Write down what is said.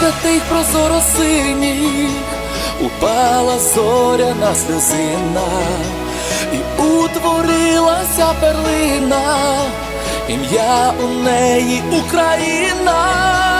святих прозоро синіх упала зоря на сльозина, і утворилася перлина, ім'я у неї Україна.